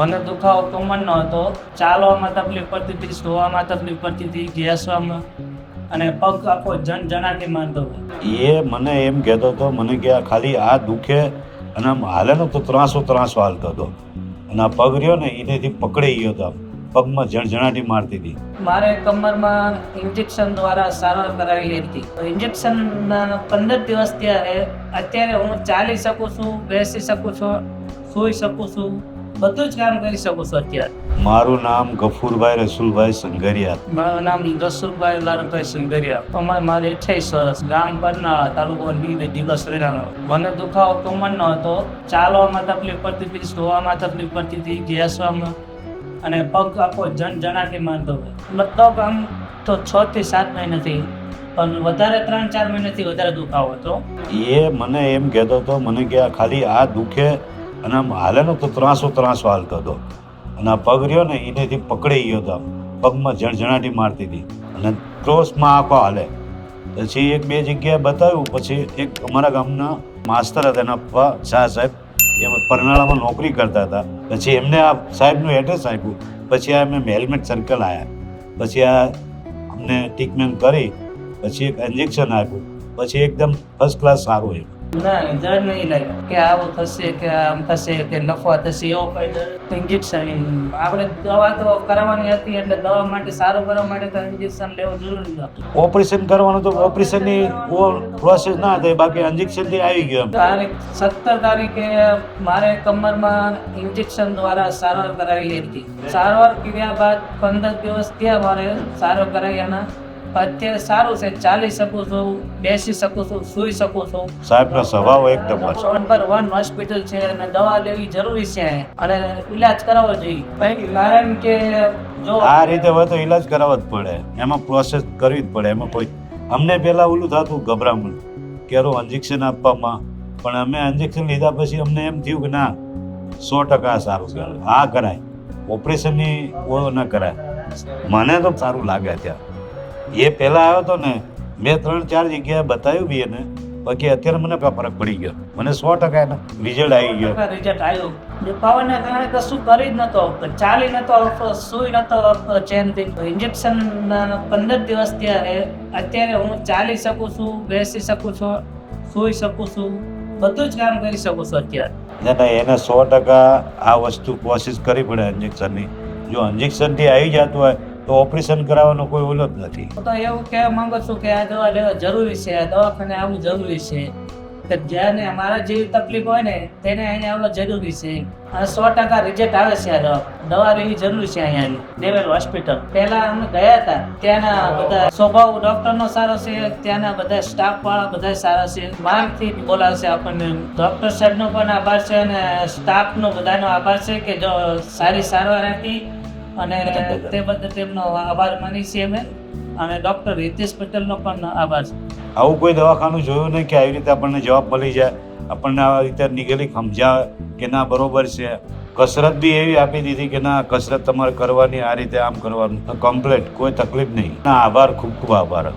મને દુખાવો કમરનો હતો. ચાલવામાં તકલીફ પડતી હતી સુવામાં તકલીફ પડતી હતી ગેસવામાં અને પગ આખો જન જણાથી માંડતો એ મને એમ કહેતો હતો મને કે ખાલી આ દુખે અને આમ હાલે ને તો ત્રાસો ત્રાસો હાલતો હતો. અને આ પગ રહ્યો ને એનેથી પકડી ગયો હતો પગમાં જણજણાટી મારતી હતી. મારે કમરમાં ઇન્જેક્શન દ્વારા સારવાર કરાવી હતી. તો ઇન્જેક્શન પંદર દિવસ ત્યારે અત્યારે હું ચાલી શકું છું બેસી શકું છું સૂઈ શકું છું. બધું જ કામ કરી શકું છું અત્યારે. મારું નામ ગફુરભાઈ રસુલભાઈ સંગરિયા. મારું નામ રસુલભાઈ લાલભાઈ સંઘરિયા અમારે મારે અઠ્યાવીસ વર્ષ ગામ બરનાળા તાલુકો નીલે દિવસ રહેવાનો મને દુખાવો કમરનો હતો. ચાલવામાં તકલીફ પડતી હતી સોવામાં તકલીફ પડતી હતી ગેસવામાં અને પગ આખો જણ જણાટી માંડતો લગભગ આમ તો છ થી સાત મહિનાથી. પણ વધારે ત્રણ ચાર મહિનાથી વધારે દુખાવો હતો. એ મને એમ કહેતો હતો મને કે ખાલી આ દુખે અને આમ હાલે ને તો ત્રાસો ત્રાસો હાલતો હતો અને આ પગ રહ્યો ને એનેથી પકડી ગયો હતો. પગમાં જણઝણાટી મારતી હતી. અને ક્રોસમાં આખો હાલે. પછી એક બે જગ્યાએ બતાવ્યું, પછી એક અમારા ગામના માસ્તર હતા, એના પપ્પા શાહ સાહેબ. એ પરનાળામાં નોકરી કરતા હતા. પછી એમને આ સાહેબનું એડ્રેસ આપ્યું. પછી આ અમે હેલ્મેટ સર્કલ આવ્યા પછી આ અમને ટ્રીટમેન્ટ કરી. પછી એક ઇન્જેક્શન આપ્યું. પછી એકદમ ફર્સ્ટ ક્લાસ સારું એમ. ના ડર નહીં લાગે કે આવું થશે કે આમ થશે કે નફો થશે એવો કઈ ડર ઇન્જેક્શન આપણે દવા તો કરાવવાની હતી એટલે દવા માટે સારું કરવા માટે તો ઇન્જેક્શન લેવું જરૂરી હતું ઓપરેશન કરવાનું તો ઓપરેશનની પ્રોસેસ ના થઈ બાકી ઇન્જેક્શનથી આવી ગયો તારીખ સત્તર તારીખે મારે કમરમાં ઇન્જેક્શન દ્વારા સારવાર કરાવી હતી સારવાર કર્યા બાદ પંદર દિવસ ત્યાં મારે સારવાર કરાવ્યાના અત્યારે સારું છે ચાલી શકું છું બેસી શકું છું સૂઈ શકું છું. સાહેબનો સ્વભાવ એકદમ નંબર વન હોસ્પિટલ છે અને દવા લેવી જરૂરી છે અને ઈલાજ કરાવવો જોઈએ. કારણ કે જો આ રીતે હોય તો ઈલાજ કરાવવો જ પડે. એમાં પ્રોસેસ કરવી જ પડે. એમાં કોઈ અમને પહેલાં ઓલું થતું ગભરામણ કે હારું ઇન્જેક્શન આપવામાં. પણ અમે ઇન્જેક્શન લીધા પછી અમને એમ થયું કે ના સો ટકા સારું કરાય હા કરાય. ઓપરેશનની ઓ ન કરાય. મને તો સારું લાગે ત્યાં એ પહેલાં આવ્યો હતો ને મેં ત્રણ ચાર જગ્યાએ બતાવ્યું બી એને. બાકી અત્યારે મને ફરક પડી ગયો. મને સો ટકા એનો રિઝલ્ટ આવી ગયો. રિઝલ્ટ આવ્યું. દુખાવાને કારણે કશું કરી જ નતો ચાલી નતો સુઈ સૂઈ નતો ચેનથી ઇન્જેક્શન પંદર દિવસ ત્યારે અત્યારે હું ચાલી શકું છું બેસી શકું છું સૂઈ શકું છું બધું જ કામ કરી શકું છું અત્યારે. ના ના એને સો ટકા આ વસ્તુ કોશિશ કરવી પડે ઇન્જેક્શનની જો ઇન્જેક્શનથી આવી જતું હોય તો ઓપરેશન કરાવવાનો કોઈ ઓલો જ નથી. તો એવું કહેવા માંગુ છું કે આ દવા લેવા જરૂરી છે, આ દવાખાને આવવું જરૂરી છે. કે જેને મારા જેવી તકલીફ હોય ને, તેને અહીંયા આવવા જરૂરી છે. સો ટકા રિઝલ્ટ આવે છે આ દવા. દવા લેવી જરૂરી છે અહીંયાની. લેવલ હોસ્પિટલ પહેલા અમે ગયા હતા. ત્યાંના બધા સ્વભાવ ડોક્ટરનો સારો છે, ત્યાંના બધા સ્ટાફ વાળા બધા સારા છે. માનથી બોલાવશે આપણને. ડોક્ટર સાહેબનો પણ આભાર છે અને સ્ટાફનો બધાનો આભાર છે કે જો સારી સારવાર આપી. અને તે બદલ તેમનો આભાર માની છીએ અમે. અને ડોક્ટર હિતેશ પટેલનો પણ આભાર છે. આવું કોઈ દવાખાનું જોયું નહીં કે આવી રીતે આપણને જવાબ મળી જાય? આપણને આ રીતે નીકળી સમજાવે કે ના બરોબર છે? કસરત બી એવી આપી દીધી કે ના કસરત તમારે કરવાની આ રીતે આમ કરવાનું. કમ્પ્લેટ કોઈ તકલીફ નહીં. ના આભાર ખૂબ ખૂબ આભાર.